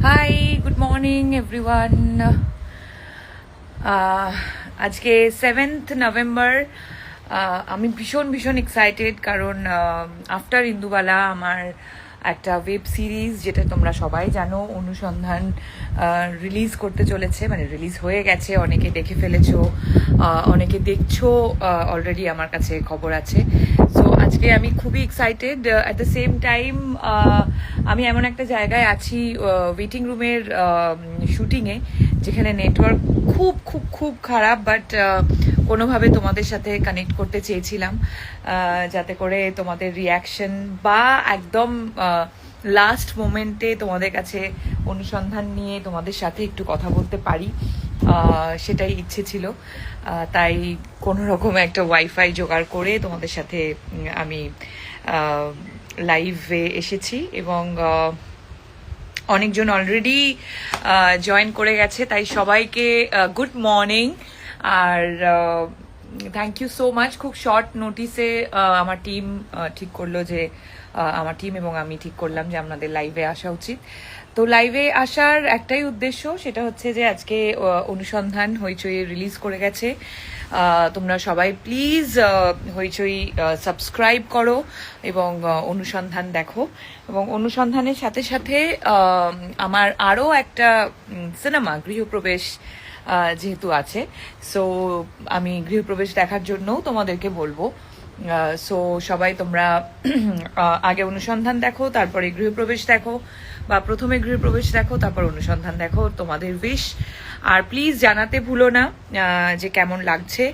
High good morning everyone Uh, আজকে seventh November আমি ভীষণ ভীষণ এক্সাইটেড কারণ আফটার ইন্দুবালা আমার একটা ওয়েব সিরিজ যেটা তোমরা সবাই জানো, অনুসন্ধান রিলিজ করতে চলেছে মানে রিলিজ হয়ে গেছে, অনেকে দেখে ফেলেছো অনেকে দেখছ অলরেডি আমার কাছে খবর আছে। সো আজকে আমি খুবই excited at the same time আমি এমন একটা জায়গায় আছি ওয়েটিং রুমের শুটিংয়ে যেখানে নেটওয়ার্ক খুব খুব খুব খারাপ বাট কোনোভাবে তোমাদের সাথে কানেক্ট করতে চেয়েছিলাম যাতে করে তোমাদের রিয়াকশন বা একদম লাস্ট মোমেন্টে তোমাদের কাছে অনুসন্ধান নিয়ে তোমাদের সাথে একটু কথা বলতে পারি সেটাই ইচ্ছে ছিল। তাই কোনো রকম একটা ওয়াইফাই জোগাড় করে তোমাদের সাথে আমি লাইভে এসেছি এবং অনেকজন অলরেডি জয়েন করে গেছে, তাই সবাইকে গুড মর্নিং আর থ্যাংক ইউ সো মাচ খুব শর্ট নোটিসে আমার টিম ঠিক করল যে আমার টিম এবং আমি ঠিক করলাম যে আপনাদের লাইভে আসা উচিত। তো লাইভে আসার একটাই উদ্দেশ্য সেটা হচ্ছে যে আজকে অনুসন্ধান হইচই রিলিজ করে গেছে। তোমরা সবাই প্লিজ হইচই সাবস্ক্রাইব করো এবং অনুসন্ধান দেখো। এবং অনুসন্ধানের সাথে সাথে আমার আরও একটা সিনেমা গৃহপ্রবেশ যেহেতু আছে। সো আমি গৃহপ্রবেশ দেখার জন্যও তোমাদেরকে বলব। সো সবাই তোমরা আগে অনুসন্ধান দেখো, তারপরে গৃহপ্রবেশ দেখো, বা প্রথমে গৃহপ্রবেশ দেখো, তারপর অনুসন্ধান দেখো তোমাদের উইশ আর প্লিজ জানাতে ভুলো না যে কেমন লাগছে।